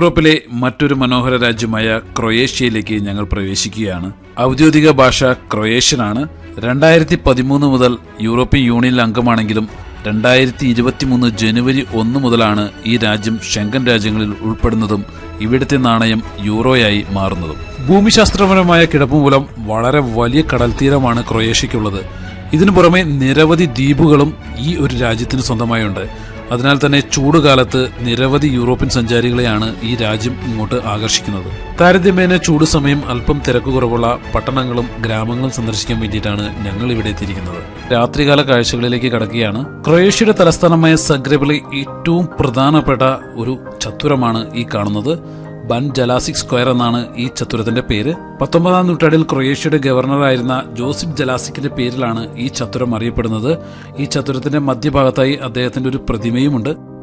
യൂറോപ്പിലെ മറ്റൊരു മനോഹര രാജ്യമായ ക്രൊയേഷ്യയിലേക്ക് ഞങ്ങൾ പ്രവേശിക്കുകയാണ്. ഔദ്യോഗിക ഭാഷ ക്രൊയേഷ്യനാണ്. രണ്ടായിരത്തി പതിമൂന്ന് മുതൽ യൂറോപ്യൻ യൂണിയനിൽ അംഗമാണെങ്കിലും രണ്ടായിരത്തി ഇരുപത്തിമൂന്ന് ജനുവരി ഒന്ന് മുതലാണ് ഈ രാജ്യം ഷെങ്കൻ രാജ്യങ്ങളിൽ ഉൾപ്പെടുന്നതും ഇവിടുത്തെ നാണയം യൂറോയായി മാറുന്നതും. ഭൂമിശാസ്ത്രപരമായ കിടപ്പ് മൂലം വളരെ വലിയ കടൽത്തീരമാണ് ക്രൊയേഷ്യയ്ക്കുള്ളത്. ഇതിനു പുറമെ നിരവധി ദ്വീപുകളും ഈ ഒരു രാജ്യത്തിന് സ്വന്തമായുണ്ട്. അതിനാൽ തന്നെ ചൂടുകാലത്ത് നിരവധി യൂറോപ്യൻ സഞ്ചാരികളെയാണ് ഈ രാജ്യം ഇങ്ങോട്ട് ആകർഷിക്കുന്നത്. താരതമ്യേന ചൂട് സമയം അല്പം തിരക്ക് കുറവുള്ള പട്ടണങ്ങളും ഗ്രാമങ്ങളും സന്ദർശിക്കാൻ വേണ്ടിയിട്ടാണ് ഞങ്ങൾ ഇവിടെ എത്തിയിരിക്കുന്നത്. രാത്രികാല കാഴ്ചകളിലേക്ക് കടക്കുകയാണ്. ക്രൊയേഷ്യയുടെ തലസ്ഥാനമായ സഗ്രബിലെ ഏറ്റവും പ്രധാനപ്പെട്ട ഒരു ചത്തുരമാണ് ഈ കാണുന്നത്. ബൻ ജലാസിക് സ്ക്വയർ എന്നാണ് ഈ ചത്തുരത്തിന്റെ പേര്. പത്തൊമ്പതാം നൂറ്റാണ്ടിൽ ക്രൊയേഷ്യയുടെ ഗവർണറായിരുന്ന ജോസിഫ് ജലാസിക്കിന്റെ പേരിലാണ് ഈ ചത്തുരം അറിയപ്പെടുന്നത്. ഈ ചത്തുരത്തിന്റെ മധ്യഭാഗത്തായി അദ്ദേഹത്തിന്റെ ഒരു പ്രതിമയുമുണ്ട്.